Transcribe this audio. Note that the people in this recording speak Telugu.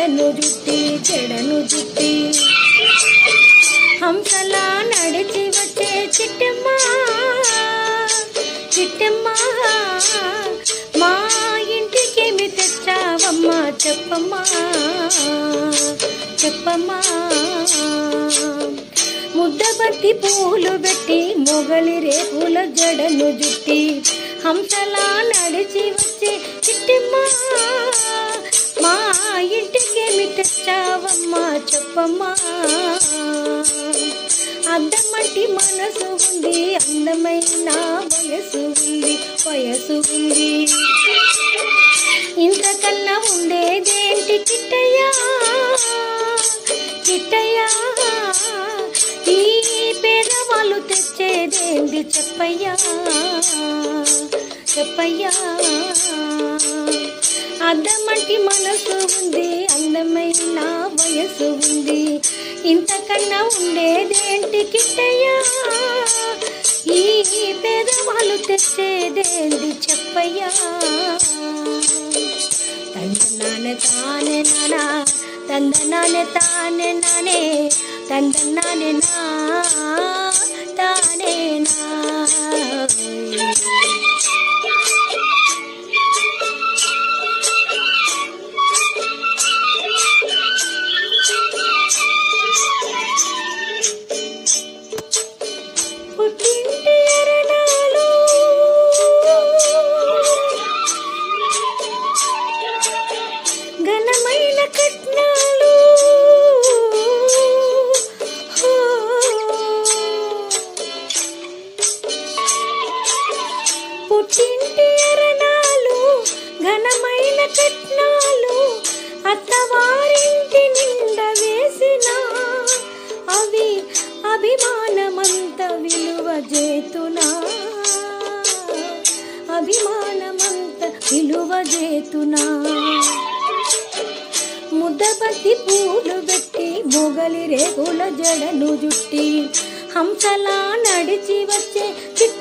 చెడను జుట్టి హంసలా నడిచి వచ్చే చిట్టమ్మా చిట్టమ్మా మా ఇంటికేమి తెచ్చావమ్మా చెప్పమ్మా చెప్పమ్మా. ముద్దబట్టి పూలు పెట్టి మొగలి రేపుల జడను జుట్టి హంసలా నడిచి వచ్చే చెప్పమ్మా అద్దమంటి మనసు ఉంది అందమైన వయసు ఉంది వయసు ఉంది. ఇంతకన్నా ఉండేదేంటి చిట్టయ్యా చిట్టయ్యా ఈ పేదవాళ్ళు తెచ్చేదేంటి చెప్పయ్యా? చెప్పయ్యా. అద్దమంటి మనసు ఉంది అందమైన వయసు ఉంది. ఇంతకన్నా ఉండేదేంటి కిట్టయ్యా? ఈ పేదవాళ్ళు తెచ్చేదేంటి చెప్పయ్యా? తందనానే తానే నానా తందనానే తానే నానే తందనానే నా. పుట్టింటి ఎరనాలు ఘనమైన కట్నాలు అత్తవారింటి నిండ వేసిన అవి అభిమానమంత విలువ చేతునా. అభిమానమంత విలువ చేతునా. ముద్దపతి పూలు పెట్టి మొగలి రేగుల జడను జుట్టి హంసలా నడిచి వచ్చే చిట్టమ్మా